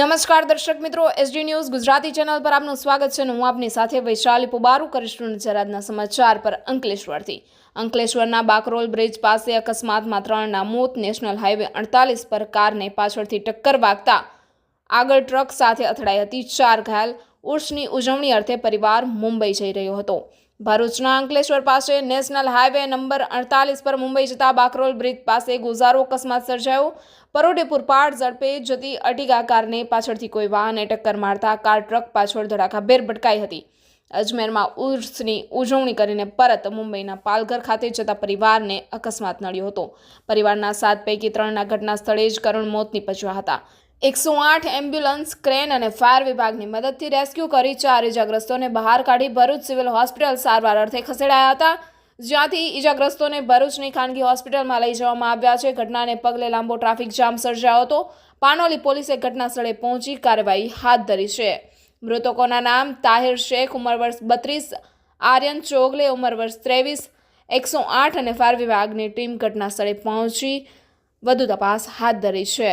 નમસ્કાર દર્શક મિત્રો એસડી ન્યૂઝ ગુજરાતી ચેનલ પર આપનું સ્વાગત છે હું આપની સાથે વૈશાલી પુબારુ કરીશું નજર સમાચાર પર અંકલેશ્વરથી. અંકલેશ્વરના બાકરોલ બ્રિજ પાસે અકસ્માતમાં ત્રણના મોત, નેશનલ હાઈવે અડતાલીસ પર કારને પાછળથી ટક્કર વાગતા આગળ ટ્રક સાથે અથડાઈ હતી, ચાર ઘાયલ. ઉર્સની ઉજવણી અર્થે પરિવાર મુંબઈ જઈ રહ્યો હતો. ભરૂચના અંકલેશ્વર પાસે નેશનલ હાઈવે નંબર અડતાલીસ પર મુંબઈ જતા બાકરોલ બ્રિજ પાસે ગુજારો અકસ્માત સર્જાયો. પરોઢે પાડ ઝડપે જતી અટીગા કારને પાછળથી કોઈ વાહને ટક્કર મારતા કાર ટ્રક પાછળ ધડાકાભેર ભટકાઈ હતી. અજમેરમાં ઉર્સની ઉજવણી કરીને પરત મુંબઈના પાલઘર ખાતે જતા પરિવારને અકસ્માત નડ્યો હતો. પરિવારના સાત પૈકી ત્રણના ઘટના સ્થળે જ કરુણ મોત નીપજ્યા હતા. એકસો આઠ એમ્બ્યુલન્સ, ક્રેન અને ફાયર વિભાગની મદદથી રેસ્ક્યુ કરી ચાર ઇજાગ્રસ્તોને બહાર કાઢી ભરૂચ સિવિલ હોસ્પિટલ સારવાર અર્થે ખસેડાયા હતા. જ્યાંથી ઇજાગ્રસ્તોને ભરૂચની ખાનગી હોસ્પિટલમાં લઈ જવામાં આવ્યા છે. ઘટનાને પગલે લાંબો ટ્રાફિક જામ સર્જાયો હતો. પાનોલી પોલીસે ઘટના સ્થળે પહોંચી કાર્યવાહી હાથ ધરી છે. મૃતકોના નામ તાહિર શેખ, ઉંમર વર્ષ બત્રીસ, આર્યન ચોગલે, ઉંમર વર્ષ ત્રેવીસ, એકસો આઠ અને ફાયર વિભાગની ટીમ ઘટના સ્થળે પહોંચી. વધુ તપાસ હાથ ધરી છે.